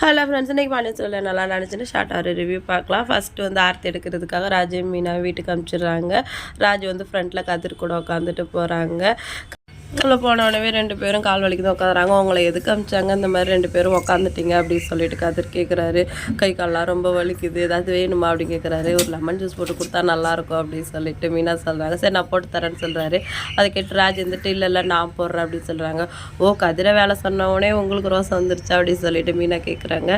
Hello friends இன்றைக்கி பண்ணி சொல்ல நல்லா நினச்சின்னு ஷார்ட்டாக ஒரு ரிவ்யூ பார்க்கலாம். ஃபஸ்ட்டு வந்து ஆர்த்தி எடுக்கிறதுக்காக ராஜு மீனா வீட்டுக்கு அனுப்பிச்சிடுறாங்க ராஜு வந்து ஃப்ரண்ட்டில் கதிர் கூட உட்காந்துட்டு போகிறாங்க சொல்ல போன உடனே ரெண்டு பேரும் கால் வலிக்குது உட்காந்துறாங்க அவங்கள எதுக்கு அமிச்சாங்க? இந்த மாதிரி ரெண்டு பேரும் உட்காந்துட்டீங்க அப்படின்னு சொல்லிட்டு கதிர் கேட்குறாரு கை கால்லாம் ரொம்ப வலிக்குது. ஏதாவது வேணுமா? அப்படின்னு கேட்குறாரு ஒரு லெமன் ஜூஸ் போட்டு கொடுத்தா நல்லாயிருக்கும் அப்படின்னு சொல்லிட்டு மீனா சொல்கிறாங்க சரி நான் போட்டு தரேன்னு சொல்கிறாரு அதை கேட்டு ராஜ் இருந்துட்டு இல்லை இல்லை நான் போடுறேன் அப்படின்னு சொல்கிறாங்க ஓ கதிரை வேலை சொன்ன உடனே உங்களுக்கு ரோசம் வந்துருச்சா? அப்படின்னு சொல்லிட்டு மீனா கேட்குறாங்க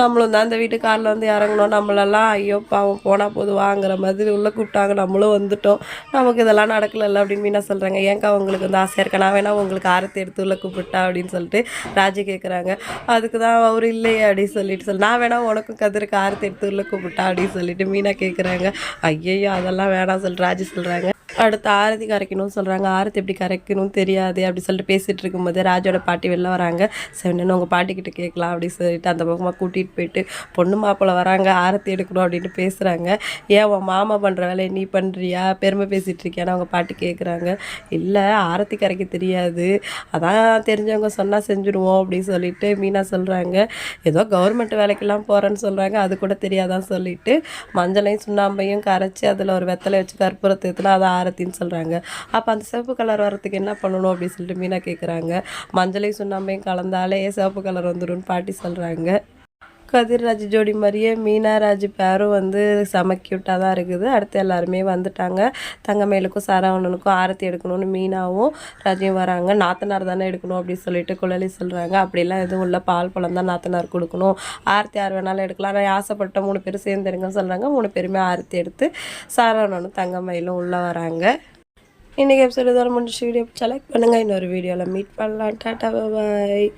நம்மளும் தான் இந்த வீட்டு காரில் வந்து இறங்கணும். நம்மளெல்லாம் ஐயோ பாவம் போனால் போது வாங்குற மாதிரி உள்ளே கூப்பிட்டாங்க. நம்மளும் வந்துட்டோம். நமக்கு இதெல்லாம் நடக்கலல்ல அப்படின்னு மீனா சொல்கிறாங்க ஏன்க்கா உங்களுக்கு வந்து ஆசையாக இருக்கா? நான் வேணா உங்களுக்கு ஆரத்தி எடுத்து உள்ளே கூப்பிட்டா அப்படின்னு சொல்லிட்டு ராஜி கேட்குறாங்க அதுக்கு தான் அவர் இல்லையே அப்படின்னு சொல்லிட்டு சொல்லி நான் வேணா உனக்கும் கதிருக்கு ஆரத்தி எடுத்து உள்ளே கூப்பிட்டா அப்படின்னு சொல்லிட்டு மீனா கேட்குறாங்க ஐயையோ அதெல்லாம் வேணாம் சொல்லி ராஜி சொல்கிறாங்க அடுத்து ஆரத்தி கரைக்கணும்னு சொல்கிறாங்க ஆரத்தி எப்படி கரைக்கணும்னு தெரியாது அப்படி சொல்லிட்டு பேசிகிட்டு இருக்கும்போது ராஜோட பாட்டி வெளில வராங்க. சரின்னு உங்கள் பாட்டிக்கிட்ட கேட்கலாம் அப்படின்னு சொல்லிட்டு அந்த பக்கமாக கூட்டிகிட்டு போயிட்டு பொண்ணு மாப்பிள்ளை வராங்க. ஆரத்தி எடுக்கணும் அப்படின்ட்டு பேசுகிறாங்க ஏன் உன் மாமா பண்ணுற வேலையை நீ பண்ணுறியா பெருமை பேசிகிட்டு இருக்கியான்னு அவங்க பாட்டி கேட்குறாங்க இல்லை ஆரத்தி கரைக்க தெரியாது. அதான் தெரிஞ்சவங்க சொன்னால் செஞ்சுடுவோம் அப்படின்னு சொல்லிட்டு மீனா சொல்கிறாங்க ஏதோ கவர்மெண்ட் வேலைக்கெல்லாம் போகிறேன்னு சொல்கிறாங்க அது கூட தெரியாதான்னு சொல்லிட்டு மஞ்சளையும் சுண்ணாம்பையும் கரைச்சி அதில் ஒரு வெத்தலை வச்சு கற்பூரத்தை அதை ஆரத்தின்னு சொல்கிறாங்க அப்போ அந்த சிவப்பு கலர் வரத்துக்கு என்ன பண்ணணும் அப்படின்னு சொல்லிட்டு மீனா கேட்குறாங்க மஞ்சளையும் சுண்ணாம்பையும் கலந்தாலே சிவப்பு கலர் வந்துடும் பாட்டி சொல்கிறாங்க கதிர்ராஜ் ஜோடி மாதிரியே மீனாராஜ் பேரும் வந்து செம க்யூட்டாக தான் இருக்குது. அடுத்து எல்லாருமே வந்துட்டாங்க. தங்கமேலுக்கும் சரவணனுக்கும் ஆரத்தி எடுக்கணும்னு மீனாவும் ராஜையும் வராங்க. நாத்தனார் தானே எடுக்கணும் அப்படின்னு சொல்லிட்டு குழலி சொல்கிறாங்க அப்படிலாம் எதுவும் இல்லை. பால் பழம் தான் நாத்தனார் கொடுக்கணும். ஆரத்தி யார் வேணாலும் எடுக்கலாம். நான் ஆசைப்பட்ட மூணு பேரும் சேர்ந்து எடுங்கன்னு சொல்கிறாங்க மூணு பேருமே ஆரத்தி எடுத்து சரவணனும் தங்கமயிலும் உள்ளே வராங்க. இன்றைக்கி எபிசோடு இதோட முடிச்சு வீடியோ செலக்ட் பண்ணுங்கள் இன்னொரு வீடியோவில் மீட் பண்ணலாம். டாட்டா பாய்